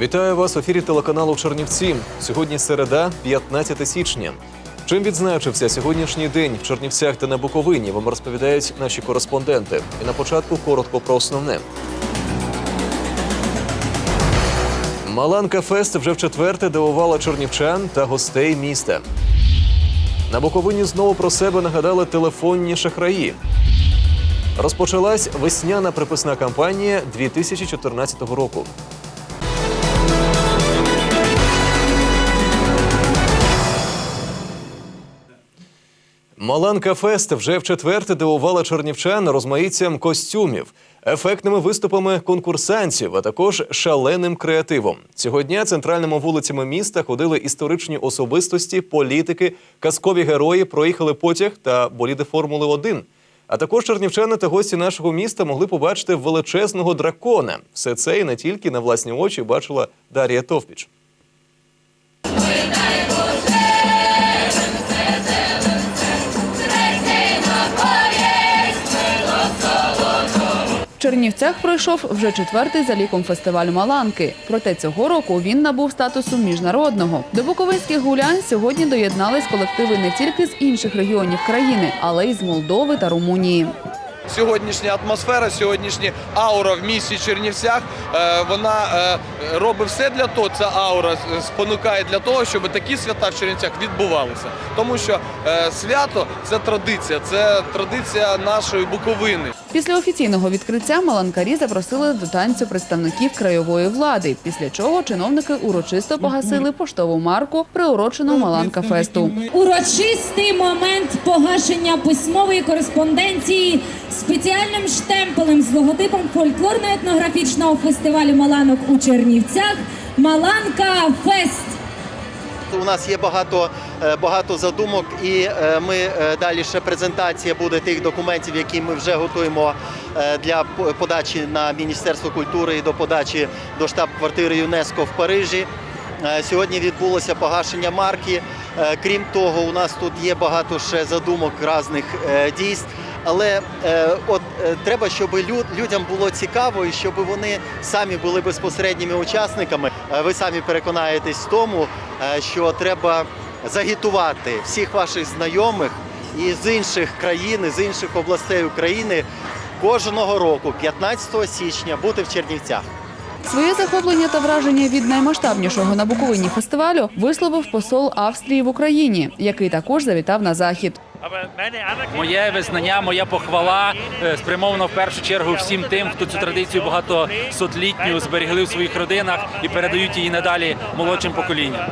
Вітаю вас в ефірі телеканалу Чернівці. Сьогодні середа, 15 січня. Чим відзначився сьогоднішній день в Чернівцях та на Буковині? Вам розповідають наші кореспонденти. І на початку коротко про основне. Маланка Фест вже в четверте дивувала чернівчан та гостей міста. На Буковині знову про себе нагадали телефонні шахраї. Розпочалась весняна приписна кампанія 2014 року. Маланка Фест вже в четверте дивувала чернівчан розмаїттям костюмів, ефектними виступами конкурсантів, а також шаленим креативом. Цього дня центральними вулицями міста ходили історичні особистості, політики, казкові герої, проїхали потяг та боліди Формули 1 А також чернівчани та гості нашого міста могли побачити величезного дракона. Все це і не тільки на власні очі бачила Дар'я Товпіч. Чернівцях пройшов вже четвертий за ліком фестиваль Маланки. Проте цього року він набув статусу міжнародного. До буковинських гулянь сьогодні доєднались колективи не тільки з інших регіонів країни, але й з Молдови та Румунії. Сьогоднішня атмосфера, сьогоднішня аура в місті Чернівцях, е, вона е, робить все для того, ця аура спонукає для того, щоб такі свята в Чернівцях відбувалися. Тому що е, свято це традиція, це традиція нашої Буковини. Після офіційного відкриття маланкарі запросили до танцю представників краєвої влади. Після чого чиновники урочисто погасили поштову марку, приурочену Маланка фесту. Урочистий момент погашення письмової кореспонденції спеціальним штемпелем з логотипом фольклорно-етнографічного фестивалю Маланок у Чернівцях Маланка Фест. У нас є багато, е, багато задумок, і е, ми е, далі ще презентація буде тих документів, які ми вже готуємо для подачі на Міністерство культури і до подачі до штаб-квартири ЮНЕСКО в Парижі. Сьогодні відбулося погашення марки. Крім того, у нас тут є багато ще задумок різних дійств. Але от треба, щоб люд, людям було цікаво і щоб вони самі були безпосередніми учасниками. Е, ви самі переконаєтесь в тому, е, що треба загітувати всіх ваших знайомих і з інших країн, з інших областей України кожного року, 15 січня, бути в Чернівцях. Своє захоплення та враження від наймасштабнішого на Буковині фестивалю висловив посол Австрії в Україні, який також завітав на захід. Моє визнання, моя похвала е, спрямована в першу чергу всім тим, хто цю традицію багатосотлітню зберегли в своїх родинах і передають її надалі молодшим поколінням.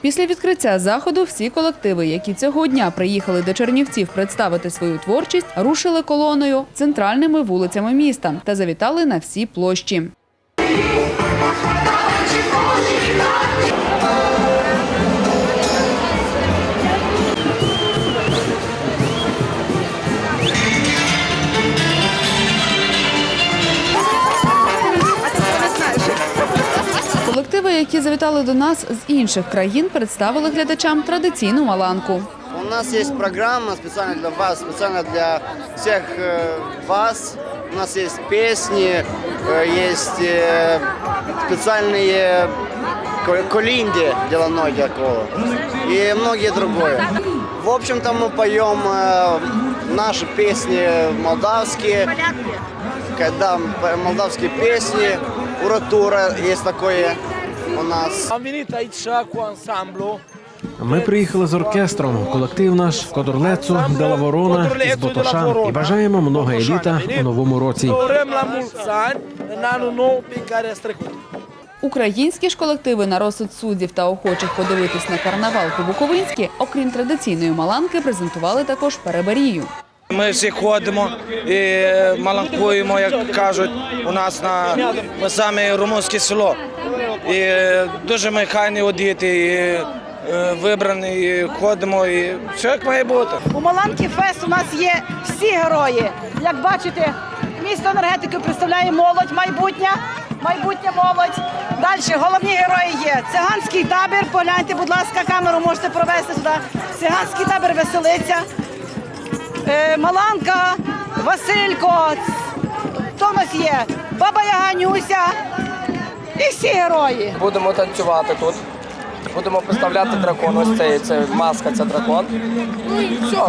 Після відкриття заходу всі колективи, які цього дня приїхали до Чернівців представити свою творчість, рушили колоною центральними вулицями міста та завітали на всі площі. які завітали до нас з інших країн, представили глядачам традиційну маланку. У нас есть программа специально для вас, специально для всех э, вас. У нас есть песни, э, есть э, специальные ко- колинди для ноги кола и многие другое. В общем-то мы поем э, наши песни молдавские, когда п- молдавские песни, уратура есть такое у нас. Am venit aici cu ansamblu. Ми приїхали з оркестром. Колектив наш Кодорлецо Дела Ворона з Ботоша і бажаємо много еліта у новому році. Українські ж колективи на розсуд суддів та охочих подивитись на карнавал по-буковинськи, окрім традиційної маланки, презентували також переберію. Ми всі ходимо і маланкуємо, як кажуть, у нас на ми саме румунське село. І дуже ми хайні одіти, і е, вибрані, і ходимо, і все як має бути. У Маланки Фест у нас є всі герої. Як бачите, місто енергетики представляє молодь майбутня. Майбутня молодь. Далі головні герої є. Циганський табір. Погляньте, будь ласка, камеру можете провести сюди. Циганський табір веселиться. Е, Маланка, Василько. Хто нас є? Баба Яганюся. І всі герої. Будемо танцювати тут. Будемо представляти дракон. Ось це, це маска, це дракон. Ну і все,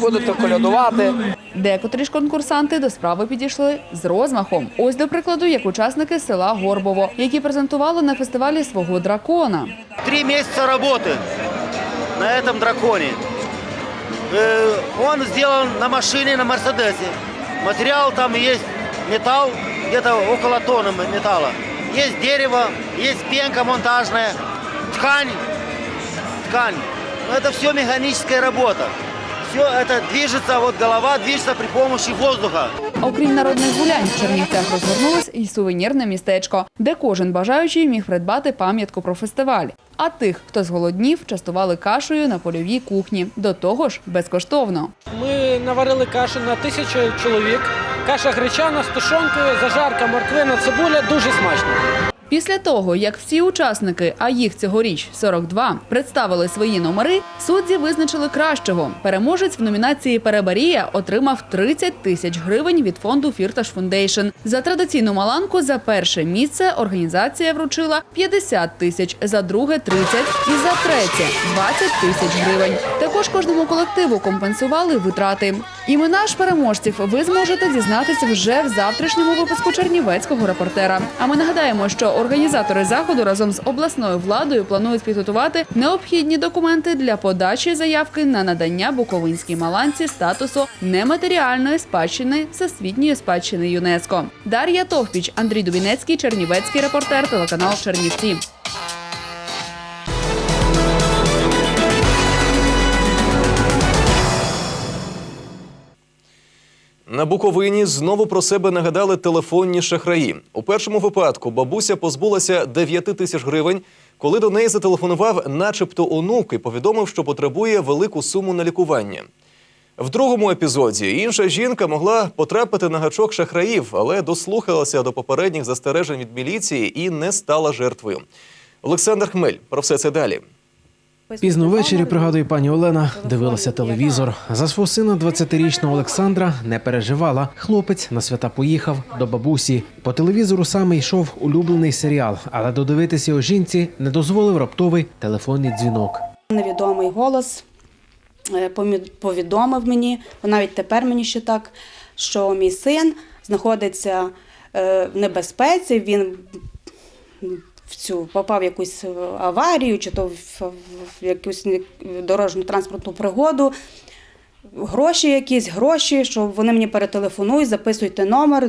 будете колядувати. Декотрі ж конкурсанти до справи підійшли з розмахом. Ось до прикладу, як учасники села Горбово, які презентували на фестивалі свого дракона. Три месяца работы на этом драконе. Э, Он сделан на машине, на Мерседесе. Материал там есть металл, где-то около тонны металла. Есть дерево, есть пенка монтажная, ткань. Ткань. Но это все механическая работа. Все это движется, вот голова движется при помощи воздуха. Окрім народних гулянь, в Чернівцях розгорнулось і сувенірне містечко, де кожен бажаючий міг придбати пам'ятку про фестиваль. А тих, хто зголоднів, частували кашею на польовій кухні. До того ж, безкоштовно. Ми наварили кашу на тисячу чоловік. Каша гречана з тушонкою, зажарка, морквина, цибуля дуже смачно. Після того, як всі учасники, а їх цьогоріч 42, представили свої номери, судді визначили кращого. Переможець в номінації Перебарія отримав 30 тисяч гривень від фонду Фірташ Фундейшн. За традиційну маланку за перше місце організація вручила 50 тисяч, за друге 30 і за третє 20 тисяч гривень. Також кожному колективу компенсували витрати. Імена ж переможців ви зможете дізнатися вже в завтрашньому випуску Чернівецького репортера. А ми нагадаємо, що організатори заходу разом з обласною владою планують підготувати необхідні документи для подачі заявки на надання Буковинській маланці статусу нематеріальної спадщини всесвітньої спадщини ЮНЕСКО. Дар'я Товпіч, Андрій Дубінецький, Чернівецький репортер, телеканал Чернівці. На Буковині знову про себе нагадали телефонні шахраї. У першому випадку бабуся позбулася 9 тисяч гривень, коли до неї зателефонував, начебто онук, і повідомив, що потребує велику суму на лікування. В другому епізоді інша жінка могла потрапити на гачок шахраїв, але дослухалася до попередніх застережень від міліції і не стала жертвою. Олександр Хмель про все це далі. Пізно ввечері, пригадує пані Олена, дивилася телевізор. За свого сина 20-річного Олександра не переживала. Хлопець на свята поїхав до бабусі. По телевізору саме йшов улюблений серіал, але додивитися його жінці не дозволив раптовий телефонний дзвінок. Невідомий голос е, повідомив мені, навіть тепер мені ще так, що мій син знаходиться е, в небезпеці. Він в цю попав в якусь е, аварію, чи то в, якусь дорожню транспортну пригоду. Гроші якісь, гроші, що вони мені перетелефонують, записуйте номер.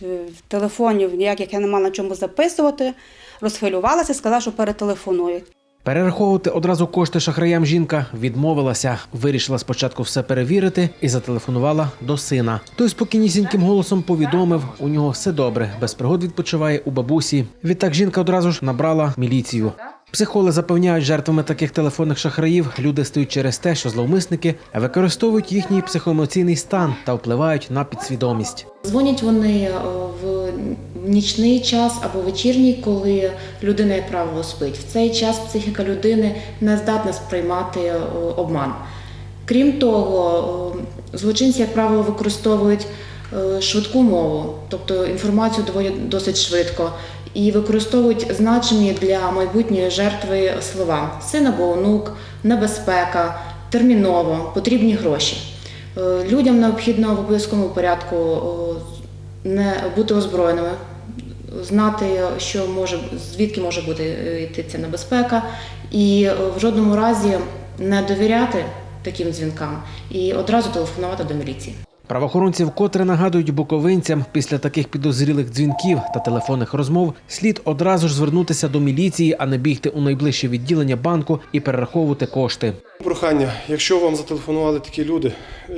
В телефонів ніяких я не мала на чому записувати. Розхвилювалася, сказала, що перетелефонують. Перераховувати одразу кошти шахраям жінка відмовилася. Вирішила спочатку все перевірити і зателефонувала до сина. Той спокійнісіньким голосом повідомив, у нього все добре, без пригод відпочиває у бабусі. Відтак жінка одразу ж набрала міліцію. Психологи запевняють, жертвами таких телефонних шахраїв люди стають через те, що зловмисники використовують їхній психоемоційний стан та впливають на підсвідомість. Дзвонять вони е, в нічний час або вечірній, коли людина, як правило, спить. В цей час психіка людини не здатна сприймати е, обман. Крім того, е, злочинці, як правило, використовують е, швидку мову, тобто інформацію доводять досить швидко, і використовують значимі для майбутньої жертви слова син або онук, небезпека, терміново, потрібні гроші. Людям необхідно в обов'язковому порядку не бути озброєними, знати, що може, звідки може бути е, йти ця небезпека, і е, в жодному разі не довіряти таким дзвінкам і одразу телефонувати до міліції. Правоохоронці вкотре нагадують буковинцям після таких підозрілих дзвінків та телефонних розмов слід одразу ж звернутися до міліції, а не бігти у найближче відділення банку і перераховувати кошти. Прохання, якщо вам зателефонували такі люди, е,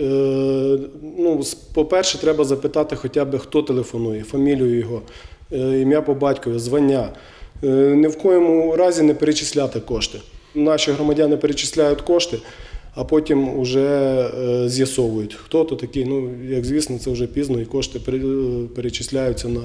ну, по-перше, треба запитати хоча б, хто телефонує, фамілію його, ім'я по батькові, звання. Е, Ні в коєму разі не перечисляти кошти. Наші громадяни перечисляють кошти, а потім вже е, з'ясовують, хто то такий. Ну, як звісно, це вже пізно, і кошти пере- перечисляються на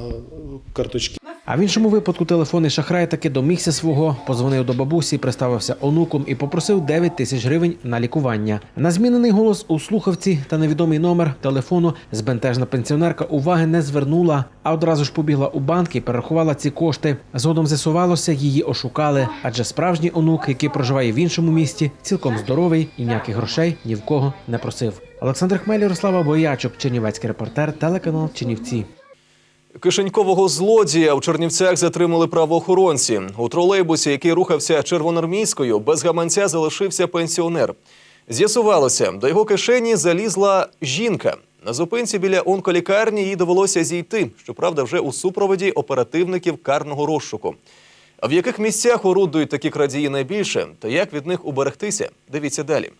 карточки. А в іншому випадку телефонний шахрай таки домігся свого, позвонив до бабусі, представився онуком і попросив 9 тисяч гривень на лікування. На змінений голос у слухавці та невідомий номер телефону збентежна пенсіонерка уваги не звернула, а одразу ж побігла у банк і перерахувала ці кошти. Згодом з'ясувалося, її ошукали, адже справжній онук, який проживає в іншому місті, цілком здоровий і ніяких грошей ні в кого не просив. Олександр Хмель, Ярослава Боячок, Чернівецький репортер, телеканал Чернівці. Кишенькового злодія в Чернівцях затримали правоохоронці. У тролейбусі, який рухався червоноармійською, без гаманця залишився пенсіонер. З'ясувалося, до його кишені залізла жінка. На зупинці біля онколікарні їй довелося зійти, щоправда, вже у супроводі оперативників карного розшуку. А в яких місцях орудують такі крадії найбільше, та як від них уберегтися? Дивіться далі.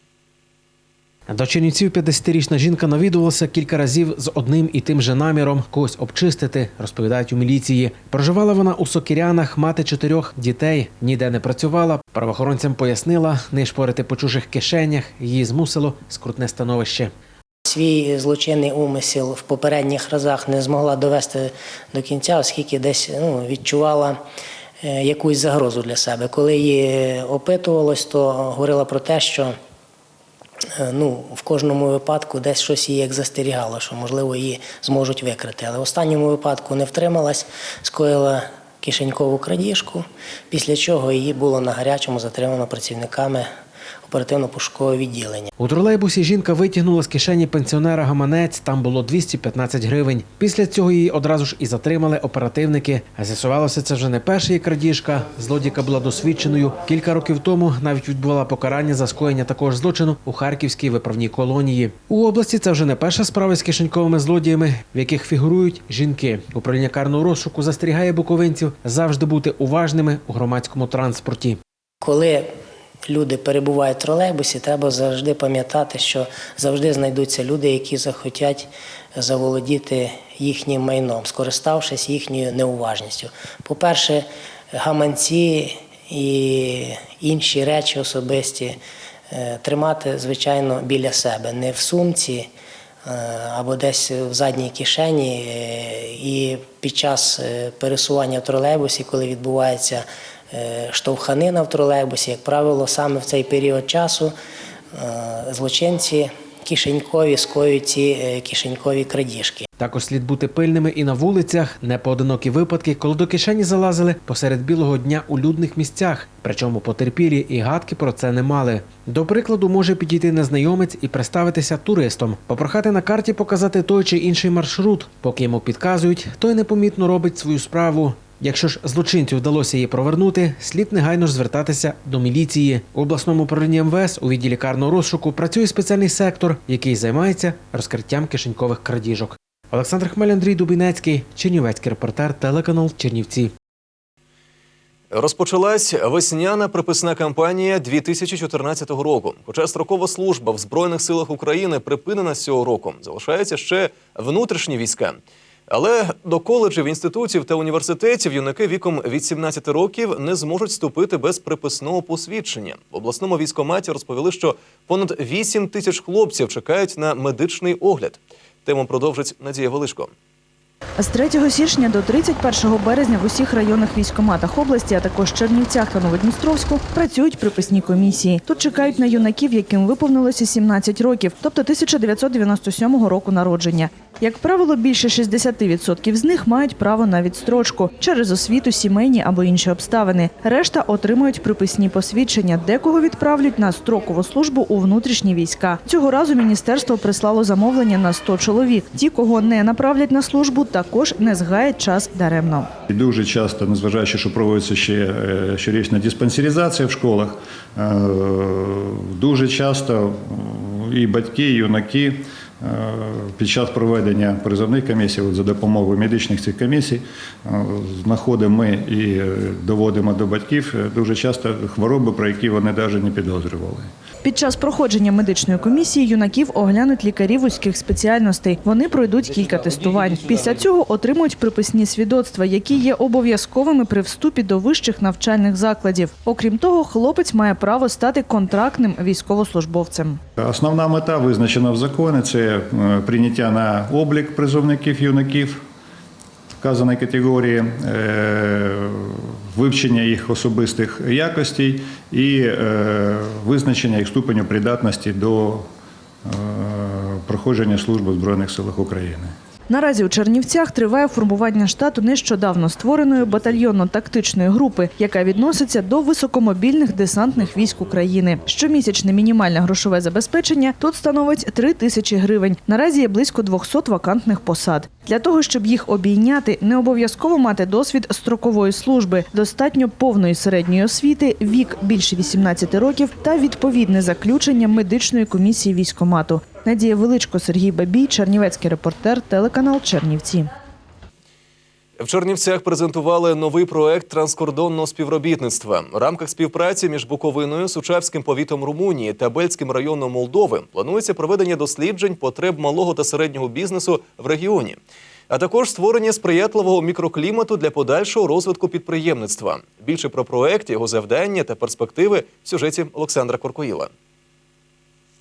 До Чернівців 50-річна жінка навідувалася кілька разів з одним і тим же наміром когось обчистити, розповідають у міліції. Проживала вона у Сокірянах, мати чотирьох дітей, ніде не працювала. Правоохоронцям пояснила, не шпорити по чужих кишенях. Її змусило скрутне становище. Свій злочинний умисел в попередніх разах не змогла довести до кінця, оскільки десь ну, відчувала е, якусь загрозу для себе. Коли її опитувалось, то говорила про те, що ну, в кожному випадку десь щось її як застерігало, що можливо її зможуть викрити. Але в останньому випадку не втрималась, скоїла кишенькову крадіжку, після чого її було на гарячому затримано працівниками оперативно-пошукового відділення. У тролейбусі жінка витягнула з кишені пенсіонера гаманець. Там було 215 гривень. Після цього її одразу ж і затримали оперативники. А з'ясувалося, це вже не перша її крадіжка. Злодійка була досвідченою. Кілька років тому навіть відбувала покарання за скоєння такого ж злочину у харківській виправній колонії. У області це вже не перша справа з кишеньковими злодіями, в яких фігурують жінки. Управління карного розшуку застерігає буковинців завжди бути уважними у громадському транспорті. Коли люди перебувають в тролейбусі, треба завжди пам'ятати, що завжди знайдуться люди, які захотять заволодіти їхнім майном, скориставшись їхньою неуважністю. По-перше, гаманці і інші речі особисті е, тримати, звичайно, біля себе, не в сумці. е, Або десь в задній кишені, Е, і під час пересування в тролейбусі, коли відбувається штовханина в тролейбусі, як правило, саме в цей період часу е, злочинці кишенькові скоюють ці е, кишенькові крадіжки. Також слід бути пильними і на вулицях. Непоодинокі випадки, коли до кишені залазили посеред білого дня у людних місцях. Причому потерпілі і гадки про це не мали. До прикладу, може підійти незнайомець і представитися туристом, попрохати на карті показати той чи інший маршрут. Поки йому підказують, той непомітно робить свою справу. Якщо ж злочинцю вдалося її провернути, слід негайно ж звертатися до міліції. У обласному управлінні МВС у відділі карного розшуку працює спеціальний сектор, який займається розкриттям кишенькових крадіжок. Олександр Хмель, Андрій Дубінецький, Чернівецький репортер, телеканал Чернівці. Розпочалась весняна приписна кампанія 2014 року. Хоча строкова служба в Збройних силах України припинена з цього року, залишаються ще внутрішні війська. Але до коледжів, інститутів та університетів юнаки віком від 17 років не зможуть вступити без приписного посвідчення. В обласному військоматі розповіли, що понад 8 тисяч хлопців чекають на медичний огляд. Тему продовжить Надія Велишко. З 3 січня до 31 березня в усіх районних військоматах області, а також Чернівцях та Новодністровську, працюють приписні комісії. Тут чекають на юнаків, яким виповнилося 17 років, тобто 1997 року народження. Як правило, більше 60% з них мають право на відстрочку через освіту, сімейні або інші обставини. Решта отримують приписні посвідчення, декого відправлять на строкову службу у внутрішні війська. Цього разу міністерство прислало замовлення на 100 чоловік. Ті, кого не направлять на службу, також не згаять час даремно. Дуже часто, незважаючи, що проводиться ще е, щорічна диспансеризація в школах, е, дуже часто і батьки, і юнаки е, під час проведення призовних комісій, за допомогою медичних цих комісій, знаходимо ми і доводимо до батьків дуже часто хвороби, про які вони навіть не підозрювали. Під час проходження медичної комісії юнаків оглянуть лікарі вузьких спеціальностей. Вони пройдуть кілька тестувань. Після цього отримують приписні свідоцтва, які є обов'язковими при вступі до вищих навчальних закладів. Окрім того, хлопець має право стати контрактним військовослужбовцем. Основна мета визначена в законі це е, прийняття на облік призовників юнаків вказаної категорії, е, вивчення їх особистих якостей і е, визначення їх ступеню придатності до е, проходження служби в Збройних силах України. Наразі у Чернівцях триває формування штату нещодавно створеної батальйонно-тактичної групи, яка відноситься до високомобільних десантних військ України. Щомісячне мінімальне грошове забезпечення тут становить 3 тисячі гривень. Наразі є близько 200 вакантних посад. Для того, щоб їх обійняти, не обов'язково мати досвід строкової служби, достатньо повної середньої освіти, вік більше 18 років та відповідне заключення медичної комісії військомату. Надія Величко, Сергій Бабій, Чернівецький репортер, телеканал Чернівці. В Чернівцях презентували новий проект транскордонного співробітництва. В рамках співпраці між Буковиною, Сучавським повітом Румунії та Бельським районом Молдови планується проведення досліджень потреб малого та середнього бізнесу в регіоні, а також створення сприятливого мікроклімату для подальшого розвитку підприємництва. Більше про проект, його завдання та перспективи в сюжеті Олександра Коркоїла.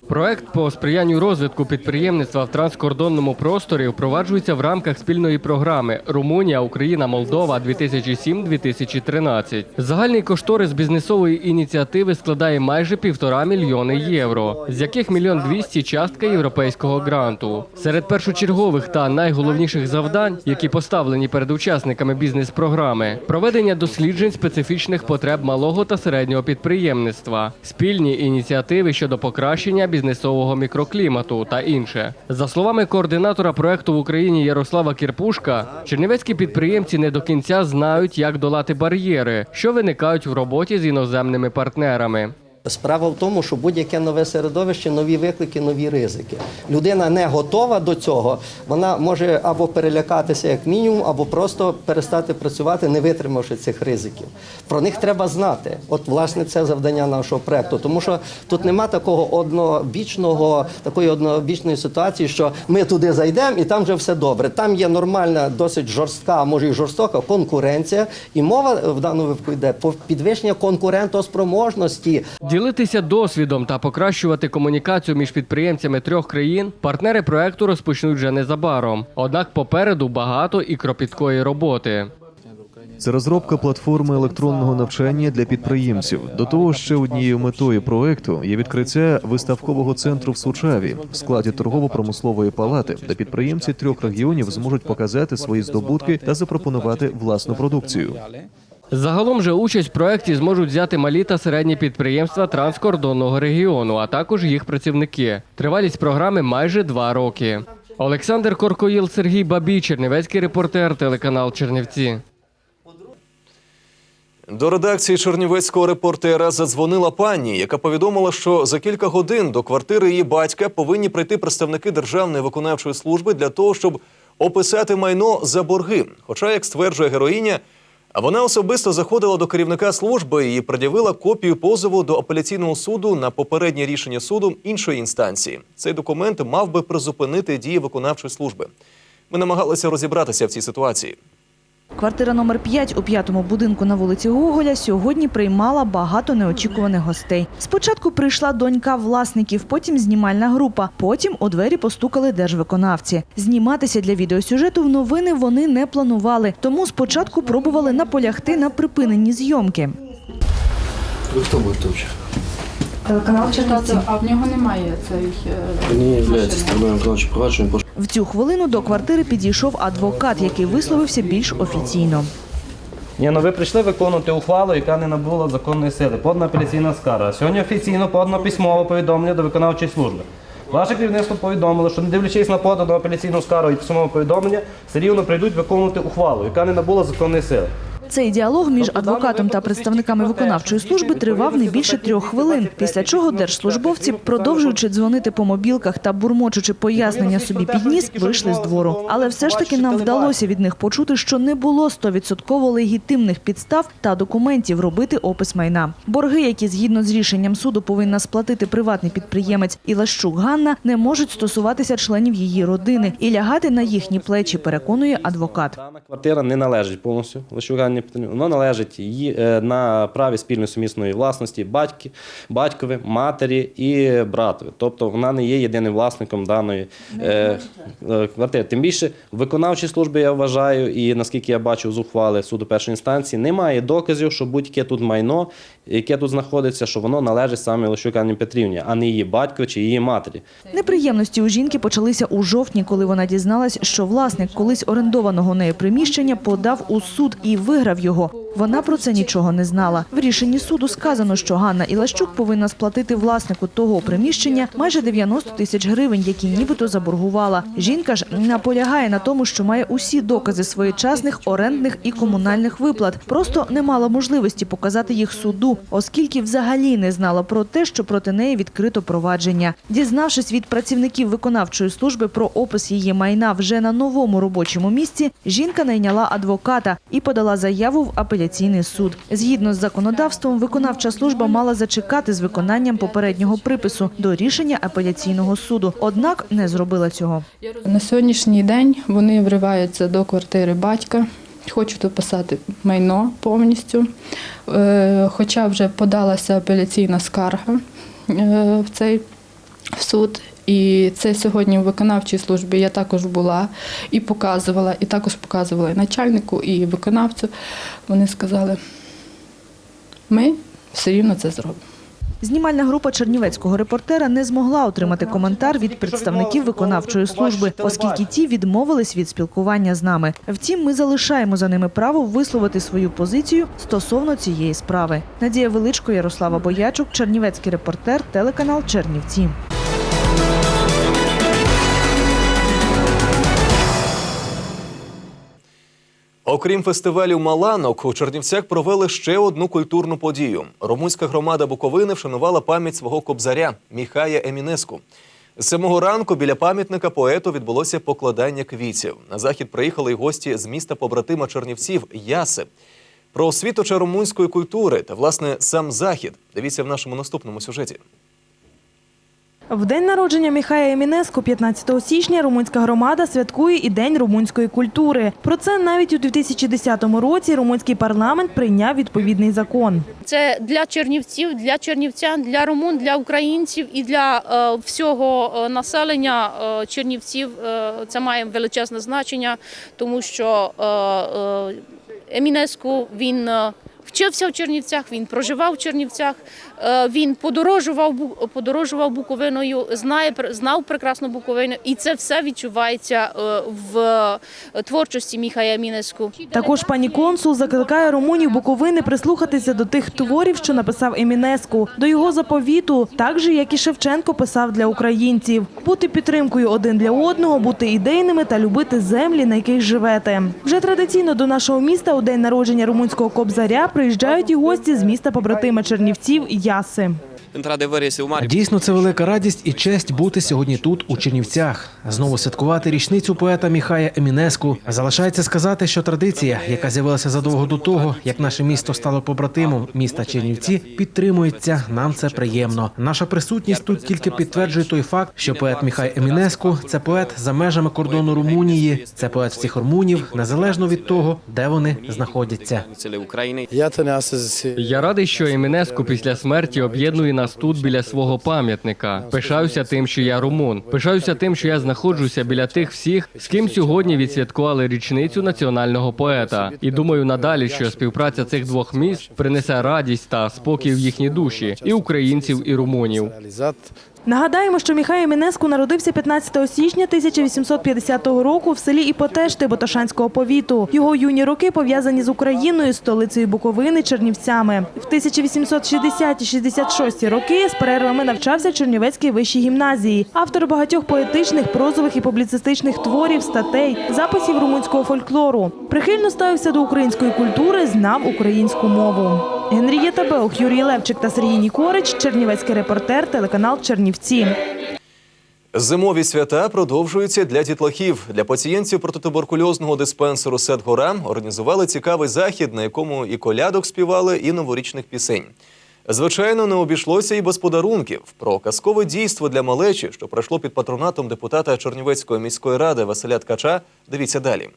Проект по сприянню розвитку підприємництва в транскордонному просторі впроваджується в рамках спільної програми Румунія, Україна, Молдова 2007-2013. Загальний кошторис бізнесової ініціативи складає майже півтора мільйони євро, з яких мільйон двісті частка європейського гранту. Серед першочергових та найголовніших завдань, які поставлені перед учасниками бізнес-програми, проведення досліджень специфічних потреб малого та середнього підприємництва, спільні ініціативи щодо покращення бізнесового мікроклімату та інше. За словами координатора проекту в Україні Ярослава Кірпушка, чернівецькі підприємці не до кінця знають, як долати бар'єри, що виникають в роботі з іноземними партнерами. Справа в тому, що будь-яке нове середовище, нові виклики, нові ризики. Людина не готова до цього, вона може або перелякатися як мінімум, або просто перестати працювати, не витримавши цих ризиків. Про них треба знати. От, власне, це завдання нашого проекту. Тому що тут нема такого однобічного, такої однобічної ситуації, що ми туди зайдемо і там вже все добре. Там є нормальна, досить жорстка, може і жорстока конкуренція, і мова в даному випадку йде про підвищення конкурентоспроможності. Ділитися досвідом та покращувати комунікацію між підприємцями трьох країн партнери проекту розпочнуть вже незабаром. Однак попереду багато і кропіткої роботи. Це розробка платформи електронного навчання для підприємців. До того ще однією метою проекту є відкриття виставкового центру в Сучаві в складі торгово-промислової палати, де підприємці трьох регіонів зможуть показати свої здобутки та запропонувати власну продукцію. Загалом же участь в проєкті зможуть взяти малі та середні підприємства транскордонного регіону, а також їх працівники. Тривалість програми майже два роки. Олександр Коркоїл, Сергій Бабій, Чернівецький репортер, телеканал Чернівці. До редакції чернівецького репортера задзвонила пані, яка повідомила, що за кілька годин до квартири її батька повинні прийти представники Державної виконавчої служби для того, щоб описати майно за борги. Хоча, як стверджує героїня, а вона особисто заходила до керівника служби і пред'явила копію позову до апеляційного суду на попереднє рішення суду іншої інстанції. Цей документ мав би призупинити дії виконавчої служби. Ми намагалися розібратися в цій ситуації. Квартира номер 5 у п'ятому будинку на вулиці Гоголя сьогодні приймала багато неочікуваних гостей. Спочатку прийшла донька власників, потім знімальна група. Потім у двері постукали держвиконавці. Зніматися для відеосюжету в новини вони не планували, тому спочатку пробували наполягти на припиненні зйомки. Ви хто? Телеканал Чернівці. А в нього немає цей Ви не являєтесь терміном виконавчим провадженням. В цю хвилину до квартири підійшов адвокат, який висловився більш офіційно. Ні, ну ви прийшли виконувати ухвалу, яка не набула законної сили. Подана апеляційна скарга. Сьогодні офіційно подано письмове повідомлення до виконавчої служби. Ваше керівництво повідомило, що не дивлячись на подану апеляційну скаргу і письмове повідомлення, все рівно прийдуть виконувати ухвалу, яка не набула законної сили. Цей діалог між адвокатом та представниками виконавчої служби тривав не більше трьох хвилин. Після чого держслужбовці, продовжуючи дзвонити по мобілках та бурмочучи пояснення собі під ніс, вийшли з двору. Але все ж таки нам вдалося від них почути, що не було стовідсотково легітимних підстав та документів робити опис майна. Борги, які згідно з рішенням суду повинна сплатити приватний підприємець Ілащук Ганна, не можуть стосуватися членів її родини і лягати на їхні плечі. Переконує адвокат. Квартира не належить повністю Лещугані Ганні Петрівні, воно належить її е, на праві спільної сумісної власності батьки, батькові, матері і братові. Тобто вона не є єдиним власником даної е, е, квартири. Тим більше виконавчі служби я вважаю, і наскільки я бачу з ухвали суду першої інстанції, немає доказів, що будь-яке тут майно, яке тут знаходиться, що воно належить саме Лощук Петрівні, а не її батько чи її матері. Неприємності у жінки почалися у жовтні, коли вона дізналась, що власник колись орендованого нею приміщення подав у суд і виграв його. Вона про це нічого не знала. В рішенні суду сказано, що Ганна Ілащук повинна сплатити власнику того приміщення майже 90 тисяч гривень, які нібито заборгувала. Жінка ж наполягає на тому, що має усі докази своєчасних орендних і комунальних виплат. Просто не мала можливості показати їх суду, оскільки взагалі не знала про те, що проти неї відкрито провадження. Дізнавшись від працівників виконавчої служби про опис її майна вже на новому робочому місці, жінка найняла адвоката і подала заяву в апеляційний суд. Згідно з законодавством, виконавча служба мала зачекати з виконанням попереднього припису до рішення апеляційного суду, однак не зробила цього. На сьогоднішній день вони вриваються до квартири батька, хочуть описати майно повністю. Е, Хоча вже подалася апеляційна скарга е, в цей суд. І це сьогодні в виконавчій службі я також була і показувала, і також показувала і начальнику, і виконавцю. Вони сказали, ми все рівно це зробимо. Знімальна група чернівецького репортера не змогла отримати коментар від представників виконавчої служби, оскільки ті відмовились від спілкування з нами. Втім, ми залишаємо за ними право висловити свою позицію стосовно цієї справи. Надія Величко, Ярослава Боячук, Чернівецький репортер, телеканал Чернівці. Окрім фестивалю Маланок, у Чернівцях провели ще одну культурну подію. Румунська громада Буковини вшанувала пам'ять свого кобзаря Міхая Емінеску. З самого ранку біля пам'ятника поету відбулося покладання квітів. На захід приїхали й гості з міста побратима Чернівців Яси. Про освіту румунської культури та власне сам захід. Дивіться в нашому наступному сюжеті. В день народження Міхая Емінеску 15 січня румунська громада святкує і День румунської культури. Про це навіть у 2010 році румунський парламент прийняв відповідний закон. Це для чернівців, для чернівцян, для румун, для українців і для е, всього е, населення е, чернівців. Це має величезне значення, тому що Емінеску він. Вчився в Чернівцях, він проживав в Чернівцях, він подорожував подорожував Буковиною, знає знав прекрасно Буковину, і це все відчувається е, в е, творчості Міхая Мінеску. Також пані консул закликає румунів Буковини прислухатися до тих творів, що написав Емінеску, до його заповіту, так же як і Шевченко писав для українців, бути підтримкою один для одного, бути ідейними та любити землі, на яких живете. Вже традиційно до нашого міста у день народження румунського кобзаря приїжджають і гості з міста побратима Чернівців Яси. Дійсно, це велика радість і честь бути сьогодні тут, у Чернівцях. Знову святкувати річницю поета Міхая Емінеску. Залишається сказати, що традиція, яка з'явилася задовго до того, як наше місто стало побратимом міста Чернівці, підтримується. Нам це приємно. Наша присутність тут тільки підтверджує той факт, що поет Міхай Емінеску це поет за межами кордону Румунії, це поет всіх румунів, незалежно від того, де вони знаходяться. Я радий, що Емінеску після смерті об'єднує нас тут біля свого пам'ятника. Пишаюся тим, що я румун. Пишаюся тим, що я знаходжуся біля тих всіх, з ким сьогодні відсвяткували річницю національного поета. І думаю надалі, що співпраця цих двох міст принесе радість та спокій в їхні душі і українців, і румунів. Нагадаємо, що Міхай Мінеску народився 15 січня 1850 року в селі Іпотешти Боташанського повіту. Його юні роки пов'язані з Україною, столицею Буковини, Чернівцями. В 1860-66 роки з перервами навчався в Чернівецькій вищій гімназії. Автор багатьох поетичних, прозових і публіцистичних творів, статей, записів румунського фольклору. Прихильно ставився до української культури, знав українську мову. Генрієта Беух, Юрій Левчик та Сергій Нікорич, Чернівецький репортер, телеканал Чернівці. Зимові свята продовжуються для дітлахів. Для пацієнтів протитуберкульозного диспансеру Сетгора організували цікавий захід, на якому і колядок співали, і новорічних пісень. Звичайно, не обійшлося і без подарунків. Про казкове дійство для малечі, що пройшло під патронатом депутата Чернівецької міської ради Василя Ткача. Дивіться далі.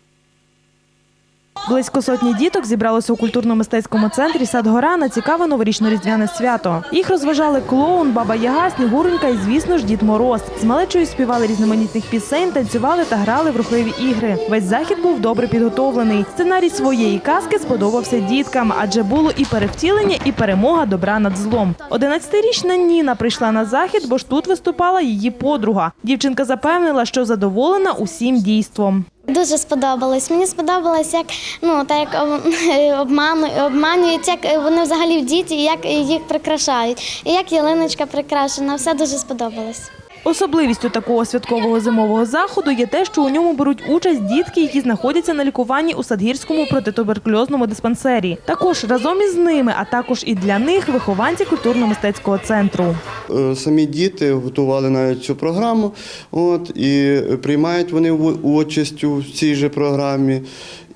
Близько сотні діток зібралося у культурно-мистецькому центрі Садгора на цікаве новорічно-різдвяне свято. Їх розважали клоун, баба Яга, Снігуренька і, звісно ж, Дід Мороз. З малечою співали різноманітних пісень, танцювали та грали в рухливі ігри. Весь захід був добре підготовлений. Сценарій своєї казки сподобався діткам, адже було і перевтілення, і перемога добра над злом. 11-річна Ніна прийшла на захід, бо ж тут виступала її подруга. Дівчинка запевнила, що задоволена усім дійством. Дуже сподобалось. Мені сподобалось, як ну так як обманюють, як вони взагалі в діті, як їх прикрашають, і як ялиночка прикрашена. Все дуже сподобалось. Особливістю такого святкового зимового заходу є те, що у ньому беруть участь дітки, які знаходяться на лікуванні у Садгірському протитуберкульозному диспансері. Також разом із ними, а також і для них вихованці культурно-мистецького центру. Е, Самі діти готували навіть цю програму, от, і приймають вони участь у цій же програмі.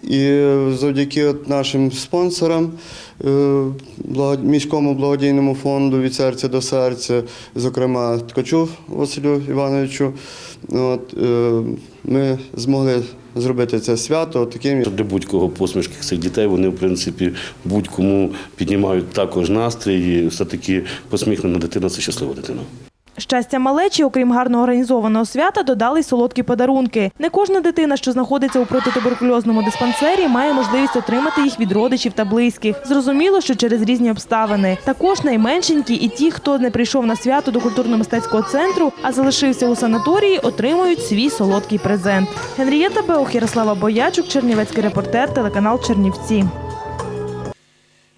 І завдяки нашим спонсорам, е, міському благодійному фонду від серця до серця, зокрема Ткачу Василю Івановичу, от, е, ми змогли зробити це свято таким. Для будь-кого посмішки цих дітей вони, в принципі, будь-кому піднімають також настрій. І все-таки посміхнена дитина це щаслива дитина. Щастя малечі, окрім гарно організованого свята, додали й солодкі подарунки. Не кожна дитина, що знаходиться у протитуберкульозному диспансері, має можливість отримати їх від родичів та близьких. Зрозуміло, що через різні обставини. Також найменшенькі і ті, хто не прийшов на свято до культурно-мистецького центру, а залишився у санаторії, отримують свій солодкий презент. Генрієта Беух, Ярослава Боячук, Чернівецький репортер, телеканал Чернівці.